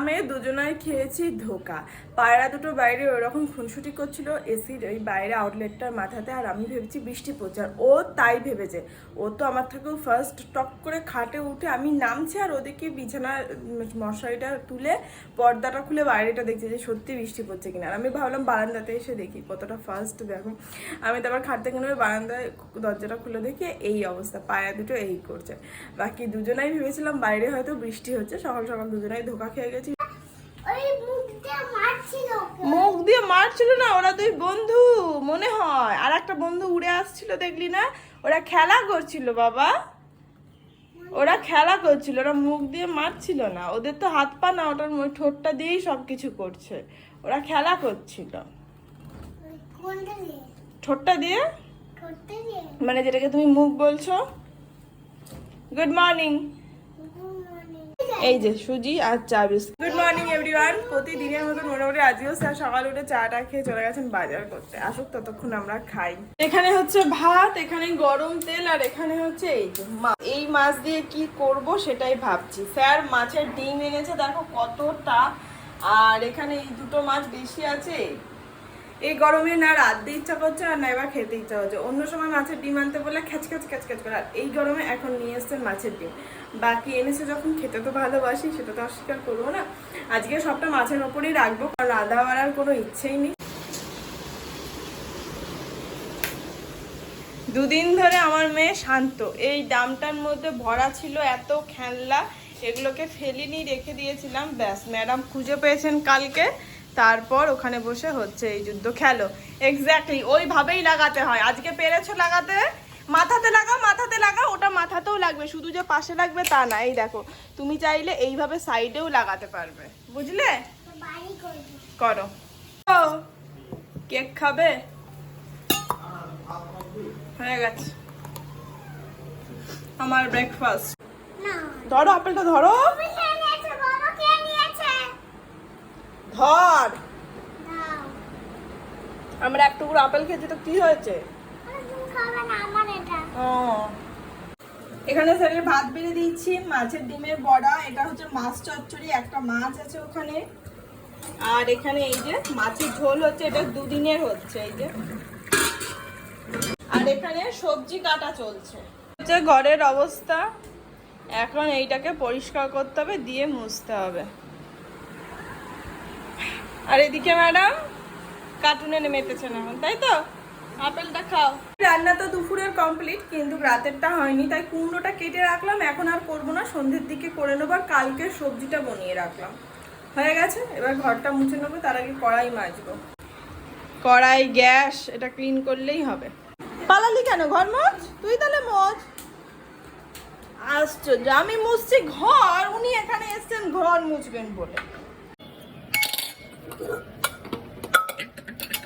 medo? দুজনাই খেয়েছি ধোকা। পায়রা দুটো বাইরে ওরকম খুনসুটি করছিল, এসির ওই বাইরে আউটলেটটার মাথাতে। আর আমি ভেবেছি বৃষ্টি পড়ছে, আর ও তাই ভেবেছে। ও তো আমার থেকেও ফার্স্ট টক করে খাটে উঠে আমি নামছি, আর ওদিকে বিছানার মশারিটা তুলে পর্দাটা খুলে বাইরেটা দেখছি যে সত্যি বৃষ্টি পড়ছে কিনা। আর আমি ভাবলাম বারান্দাতে এসে দেখি কতটা ফার্স্ট দেখো। আমি তারপর খাট থেকে নেমে বারান্দায় দরজাটা খুলে দেখি এই অবস্থা, পায়রা দুটো এই করছে। বাকি দুজনাই ভেবেছিলাম বাইরে হয়তো বৃষ্টি হচ্ছে, সকাল সকাল দুজনাই ধোকা খেয়ে গেছি ওই মুখটা মারছিল ওকে। মুখ দিয়ে মারছিল না ওরা দুই বন্ধু মনে হয়। আর একটা বন্ধু উড়ে আসছিল দেখলি না? ওরা খেলা করছিল বাবা। ওরা খেলা করছিল ওরা মুখ দিয়ে মারছিল না। ওদের তো হাত পা না ওটার ঠোঁটটা দিয়েই সব কিছু করছে। ওরা খেলা করছিল। ঠোঁটটা দিয়ে? মানে যেটাকে তুমি মুখ বলছো? গুড মর্নিং এই যে সুজি আর চা বিস্কুট। গুড মর্নিং এভরিওয়ান প্রতিদিনের মতন মোটামুটি আজকেও স্যার সকালে উঠে চাটা খেয়ে চলে গেছেন বাজার করতে। আসুক ততক্ষণ আমরা খাই। এখানে হচ্ছে ভাত এখানে গরম তেল আর এখানে হচ্ছে এই যে মাছ। এই মাছ দিয়ে কি করব সেটাই ভাবছি। স্যার মাছের ডিম এনেছে দেখো কতটা। আর এখানে এই দুটো মাছ বেশি আছে। এই গরমে না রাঁধতে ইচ্ছা করছে আর না এবার খেতে ইচ্ছা হচ্ছে অন্য সময় মাছের ডিম আনতে বলে খ্যাচ খ্যাচ খ্যাচ খ্যাচ করে। আর এই গরমে এখন নিয়ে এসছেন মাছের ডিম। বাকি এনেছে যখন খেতে তো ভালোবাসি, সেটা তো অস্বীকার করব না। আজকে সবটা মাছের ওপরেই রাখব, কারণ রাধা বাড়ার কোনো ইচ্ছেই নেই। দুদিন ধরে আমার মেয়ে শান্ত। এই ডামটার মধ্যে ভরা ছিল এত খেলনা, এগুলোকে ফেলিনি রেখে দিয়েছিলাম। ব্যাস, ম্যাডাম খুঁজে পেয়েছেন কালকে। তারপর ওখানে বসে হচ্ছে এই যুদ্ধ খেলো। এক্স্যাক্টলি ওইভাবেই লাগাতে হয়। আজকে পেরেছ লাগাতে? মাথাতে লাগাও মাথাতে লাগাও ওটা মাথাতেও লাগবে। শুধু যে পাশে লাগবে তা না। এই দেখো তুমি চাইলে এইভাবে সাইডেও লাগাতে পারবে। বুঝলে? করো। কেক খাবে? হয়ে গেছে। আমার ব্রেকফাস্ট ধরো আপেলটা ধরো তুমি খেয়ে নিয়েছে বাবা খেয়ে নিয়েছে ধর। আমরা এক টুকরো আপেল খেয়েছি তো কি হয়েছে? এখানে স্যারের ভাত বেড়ে দিচ্ছি মাছের ডিমের বড়া এটা হচ্ছে মাছ চচ্চড়ি একটা মাছ আছে ওখানে। আর এখানে এই যে মাছের ঝোল হচ্ছে এটা দুদিনের হচ্ছে এই যে। আর এখানে সবজি কাটা চলছে। হচ্ছে ঘরের অবস্থা। এখন এইটাকে পরিষ্কার করতে হবে দিয়ে মুছতে হবে। আর এদিকে ম্যাডাম কার্টুনে মেতেছেন এখন, তাই তো? আপেলটা খাও। রান্না তো কমপ্লিট, কিন্তু রাতেরটা হয়নি, তাই কুমড়োটা কেটে রাখলাম। এখন আর করব না, সন্ধ্যের দিকে করে নেব কালকে সবজিটা রাখলাম। হয়ে গেছে? এবার ঘরটা মুছে নেব, তার আগে কড়াই মাজবো। কড়াই, গ্যাস, এটা ক্লিন করলেই হবে। পালালি কেন? ঘর মজ তুই তাহলে মজ আশ্চর্য, আমি মুছছি ঘর, উনি এখানে এসছেন ঘর মুছবেন বলে।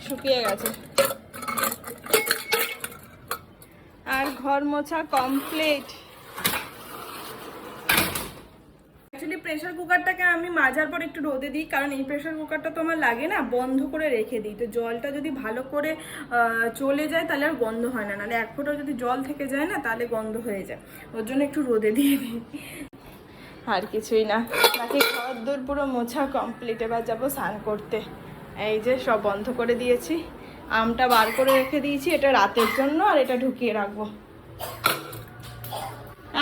শুকিয়ে গেছে। আর ঘর মোছা কমপ্লিট অ্যাকচুয়ালি প্রেশার কুকারটাকে আমি মাজার পর একটু রোদে দিই, কারণ এই প্রেশার কুকারটা তো আমার লাগে না, বন্ধ করে রেখে দিই। তো জলটা যদি ভালো করে চলে যায়, তাহলে আর গন্ধ হয় না। নাহলে এক ফোঁটা যদি জল থেকে যায় না, তাহলে গন্ধ হয়ে যায়। ওর জন্য একটু রোদে দিয়ে দিই। আর কিছুই না। বাকি ঘর দূর পুরো মোছা কমপ্লিট এবার যাব স্নান করতে। এই যে সব বন্ধ করে দিয়েছি। আমটা বার করে রেখে দিয়েছি, এটা রাতের জন্য আর এটা ঢুকিয়ে রাখব।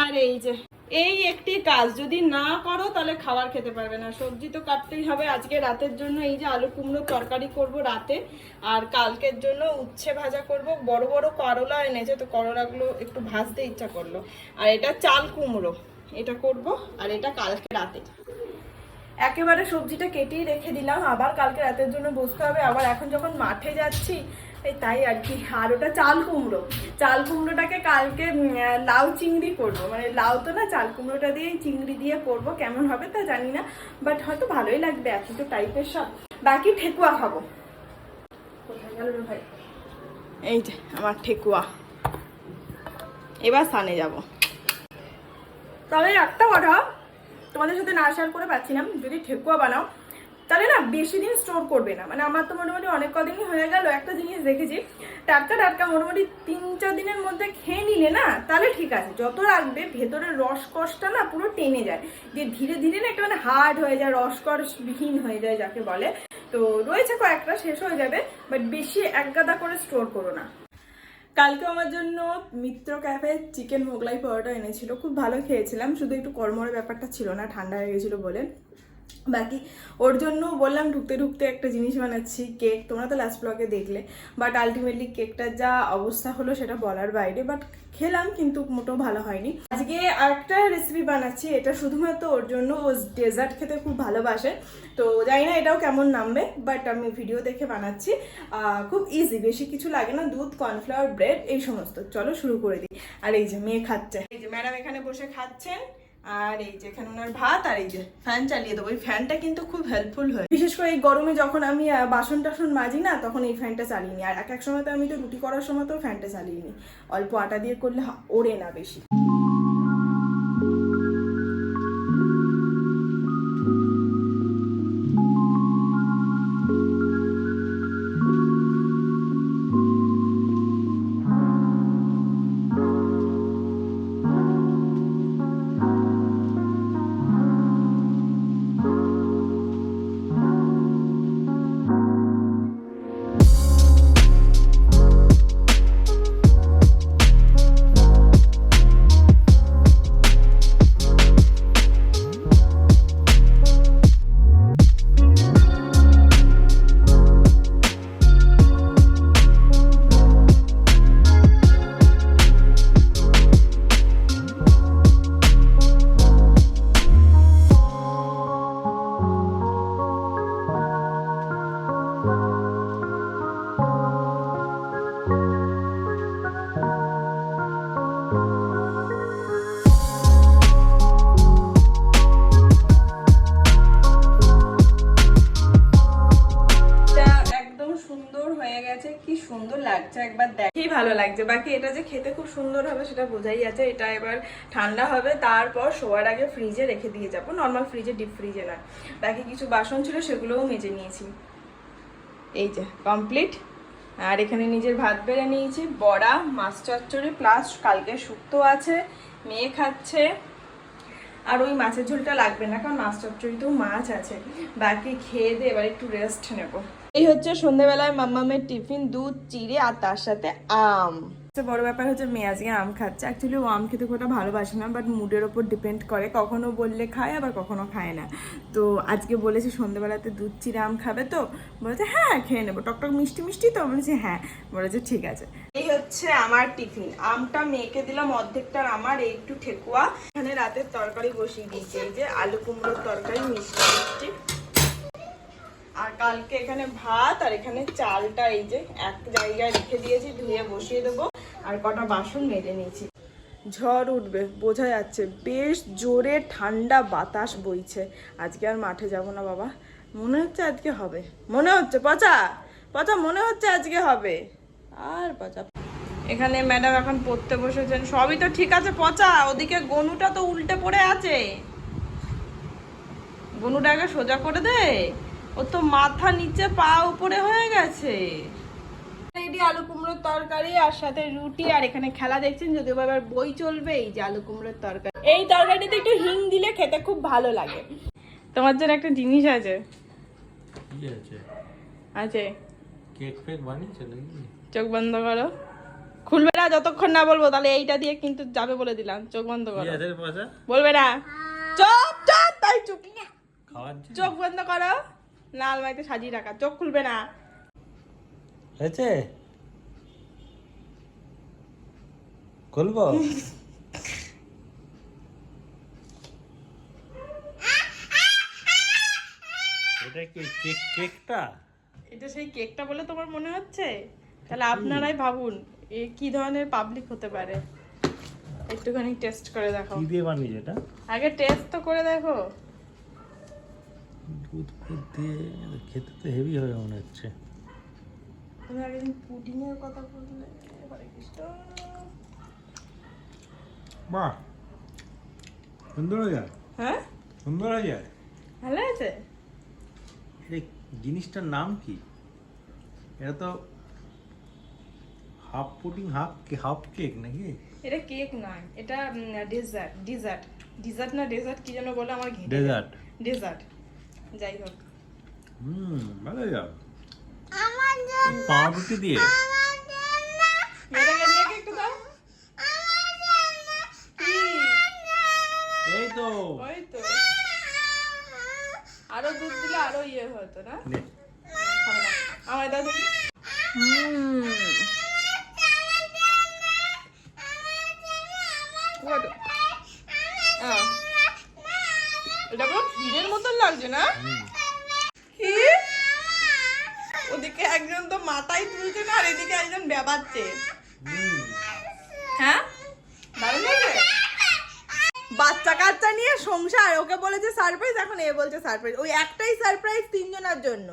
আর এই যে, এই একটি কাজ, যদি না করো তাহলে খাবার খেতে পারবে না। সবজি তো কাটতেই হবে। আজকে রাতের জন্য এই যে আলু কুমড়ো তরকারি করব রাতে, আর কালকের জন্য উচ্ছে ভাজা করব। বড় বড় করলা এনেছে, তো করলাগুলো একটু ভাজতে ইচ্ছা করল। আর এটা চাল কুমড়ো। এটা করব আর এটা কালকে রাতে। একেবারে সবজিটা কেটেই রেখে দিলাম আবার কালকে রাতের জন্য বসতে হবে। আবার এখন যখন মাঠে যাচ্ছি তাই আর কি আর ওটা চাল কুমড়ো। চাল কুমড়োটাকে কালকে লাউ চিংড়ি করব। মানে লাউ তো না চাল কুমড়োটা দিয়ে চিংড়ি দিয়ে করব কেমন হবে তা জানি না। বাট হয়তো ভালোই লাগবে এত তো টাইপের সব বাকি ঠেকুয়া খাব। কোথায় গেল ভাই? এই যে আমার ঠেকুয়া। এবার সানে যাব। তবে একটা কথা তোমাদের সাথে না শেয়ার করে পাচ্ছিলাম, যদি ঠেকুয়া বানাও, তাহলে না বেশি দিন স্টোর করবে না। মানে আমার তো মোটামুটি অনেক কদিনই হয়ে গেল একটা জিনিস দেখেছি, টাটকা টাটকা মোটামুটি তিন চার দিনের মধ্যে খেয়ে নিলে না, তাহলে ঠিক আছে। যত রাখবে ভেতরের রসকসটা না পুরো টেনে যায়। যে ধীরে ধীরে না একটা মানে হার্ড হয়ে যায়, রসকসবিহীন হয়ে যায় যাকে বলে। তো রয়েছে কয়েকটা, শেষ হয়ে যাবে বাট বেশি এক গাদা করে স্টোর করো না। কালকে আমার জন্য মিত্র ক্যাফে চিকেন মোগলাই পরোটা এনেছিল। খুব ভালো খেয়েছিলাম, শুধু একটু কর্মরের ব্যাপারটা ছিল না, ঠান্ডা হয়ে গেছিল বলে। বাকি, ওর জন্য বললাম ঢুকতে ঢুকতে একটা জিনিস বানাচ্ছি, কেক। তোমরা তো লাস্ট ব্লগে দেখলে। বাট আলটিমেটলি কেকটার যা অবস্থা হলো সেটা বলার বাইরে। বাট খেলাম কিন্তু মোটেও ভালো হয়নি। আজকে আরেকটা রেসিপি বানাচ্ছি। এটা শুধুমাত্র ওর জন্য। ও ডেজার্ট খেতে খুব ভালোবাসে। তো জানি না এটাও কেমন নামবে। বাট আমি ভিডিও দেখে বানাচ্ছি। খুব ইজি বেশি কিছু লাগে না। দুধ কর্নফ্লাওয়ার ব্রেড এই সমস্ত। চলো শুরু করে দিই। আর এই যে মেয়ে খাচ্ছে। এই যে ম্যাডাম এখানে বসে খাচ্ছেন। আর এই যে এখানে ওনার ভাত, আর এই যে ফ্যান চালিয়ে দেবো। এই ফ্যানটা কিন্তু খুব হেল্পফুল হয়। বিশেষ করে এই গরমে যখন আমি বাসন টাসন মাজি না, তখন এই ফ্যানটা চালিয়ে নিই। আর এক এক সময় তো আমি তো রুটি করার সময় তো ফ্যানটা চালিয়ে নিই। অল্প আটা দিয়ে করলে ওড়ে না বেশি। সুন্দর হয়ে গেছে, কি সুন্দর লাগছে একবার দেখেই ভালো লাগছে। বাকি এটা যে খেতে খুব সুন্দর হবে সেটা বোঝাই আছে এটা এবার ঠান্ডা হবে, তারপর শোয়ার আগে ফ্রিজে রেখে দিয়ে যাব। নর্মাল ফ্রিজে ডিপ ফ্রিজে না বাকি কিছু বাসন ছিল সেগুলোও মেজে নিয়েছি। এই যে কমপ্লিট আর এখানে নিজের ভাত বেড়ে নিয়েছি। বড়া, মাছ চচ্চড়ি প্লাস কালকে শুক্তো আছে, মেয়ে খাচ্ছে। আর ওই মাছের ঝোলটা লাগবে না, কারণ মাছ চচ্চড়িতেও মাছ আছে। বাকি খেয়ে দিয়ে এবার একটু রেস্ট নেব। এই হচ্ছে সন্ধ্যেবেলায় মাম্মামের টিফিন দুধ চিড়ে আর তার সাথে আম। বড় ব্যাপার হচ্ছে মেয়ে আজকে আম খাচ্ছে। অ্যাকচুয়ালি ও আম খেতে খুব ভালোবাসে না বাট মুডের ওপর ডিপেন্ড করে। কখনো বললে খায় আবার কখনো খায় না। তো আজকে বলেছি সন্ধ্যেবেলাতে দুধ চিড়ে আম খাবে তো? বলেছে হ্যাঁ খেয়ে নেব। টকটক মিষ্টি মিষ্টি তো? বলেছি হ্যাঁ। বলেছে ঠিক আছে। এই হচ্ছে আমার টিফিন। আমটা মেয়েকে দিলাম অর্ধেকটার আমার এই একটু ঠেকুয়া। এখানে রাতের তরকারি বসিয়ে দিয়েছি। এই যে আলু কুমড়োর তরকারি মিষ্টি মিষ্টি। আর কালকে এখানে ভাত আর এখানে চালটা এই যে এক জায়গায় রেখে দিয়েছি, ধুয়ে বসিয়ে দেবো। আর কটা বাসন মেজে নিয়েছি। ঝড় উঠবে, বোঝা যাচ্ছে। বেশ জোরে ঠান্ডা বাতাস বইছে। আজকে আর মাঠে যাব না বাবা। মনে হচ্ছে আজকে হবে। মনে হচ্ছে, পচা! পচা, মনে হচ্ছে আজকে হবে। আর পচা। এখানে ম্যাডাম এখন পড়তে বসেছেন। সবই তো ঠিক আছে, পচা! ওদিকে গনুটা তো উল্টে পড়ে আছে। গনুটাকে সোজা করে দে। ও তো মাথা নিচে পা উপরে হয়ে গেছে। রেডি আলু কুমড়োর তরকারি আর সাথে রুটি আর এখানে খেলা দেখছেন যদিও এবার বই চলবে এই যে আলু কুমড়োর তরকারি। এই তরকারিতে একটু হিং দিলে খেতে খুব ভালো লাগে। তোমার জন্য একটা জিনিস আছে। কি আছে? আছে। কেক ফেক বানিয়েছে নাকি? চোখ বন্ধ করো। খুলবে না যতক্ষণ না বলব তাহলে এইটা দিয়ে কিন্তু যাবে বলে দিলাম। চোখ বন্ধ করো। বলবে না। চুপ চুপ তাই চুপ খাওয়ার চোখ বন্ধ করো। লাল মাইতে সাজিয়ে রাখা চোখ খুলবে না। হয়েছে? খুলবো? এটা কি কেক কেকটা? এটা সেই কেকটা বলে তোমার মনে হচ্ছে? তাহলে আপনারাই ভাবুন এ কি ধরনের পাবলিক হতে পারে। একটুখানি টেস্ট করে দেখো কি দিয়ে বানিয়েছে এটা? আগে টেস্ট তো করে দেখো। দুধ ফুধ দিয়ে খেতে তো হেভি হবে মনে হচ্ছে। তুমি পুডিংয়ের কথা বললে হরে কৃষ্ণ বাহ। সুন্দর হয়ে যায়। হ্যাঁ? সুন্দর হয়ে যায়। ভালো আছে এই জিনিসটার নাম কি? এটা তো half pudding half half cake নাকি? এটা কেক নয় এটা ডেজার্ট ডিজার্ট ডিজার্ট না ডেজার্ট কি যেন বলে আমার ডেজার্ট ডেজার্ট যাই হোক হুম ভালো হয়ে। যাবে আমার জন্য পাউরুটি দিয়ে। আমার জন্য একটু দাও? এই তো। ওই তো। আরও দুধ দিলে আরও ইয়ে হতো না? আমার দাও দেখি। হুম কত? আহ। এটা পুরো ক্ষীরের মতন লাগছে না হুম। কি ওদিকে একজন তো মাথায় তুলছে না আর এদিকে একজন ব্যাপাচ্ছে হুম। হ্যাঁ? দারুণ বাচ্চা কাচ্চা নিয়ে সংসার ওকে বলেছে সারপ্রাইজ এখন এ বলছে সারপ্রাইজ ওই একটাই সারপ্রাইজ তিনজনের জন্য।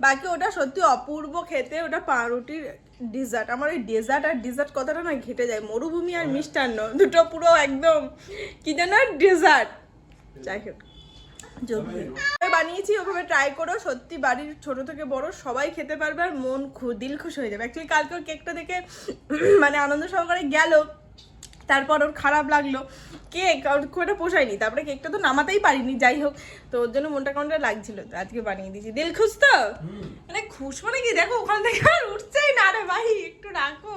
বাকি ওটা সত্যি অপূর্ব খেতে ওটা পাউরুটির ডিজার্ট আমার ওই ডেজার্ট আর ডিজার্ট কথাটা না ঘেটে যায়। মরুভূমি আর মিষ্টান্ন দুটো পুরো একদম কি যেন ডেজার্ট যাই হোক। যোগ্য বানিয়েছি ওভাবে ট্রাই করো সত্যি বাড়ির ছোট থেকে বড় সবাই খেতে পারবে আর মন খু- দিল খুশি হয়ে যাবে। অ্যাকচুয়ালি কালকে ওর কেকটা দেখে মানে আনন্দ সহকারে গেল তারপর ওর খারাপ লাগল। কেক ওর খুব একটা পোষায়নি তারপরে কেকটা তো নামাতেই পারিনি যাই হোক। তো ওর জন্য মনটা কেমনটা লাগছিল? তো আজকে বানিয়ে দিয়েছি। দিল খুশ তো? মানে খুশ মানে কি? দেখো ওখান থেকে আর উঠছেই না রে ভাই একটু রাখো।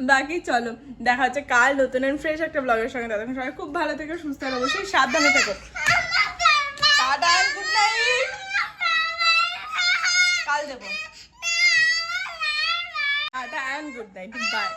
বাকি চলো দেখা হচ্ছে কাল নতুন অ্যান্ড ফ্রেশ একটা ব্লগের সঙ্গে। ততক্ষণ সবাই খুব ভালো থেকো সুস্থ আর অবশ্যই সাবধানে থেকো। টাটা গুড নাইট কাল দেবো। Tata good night bye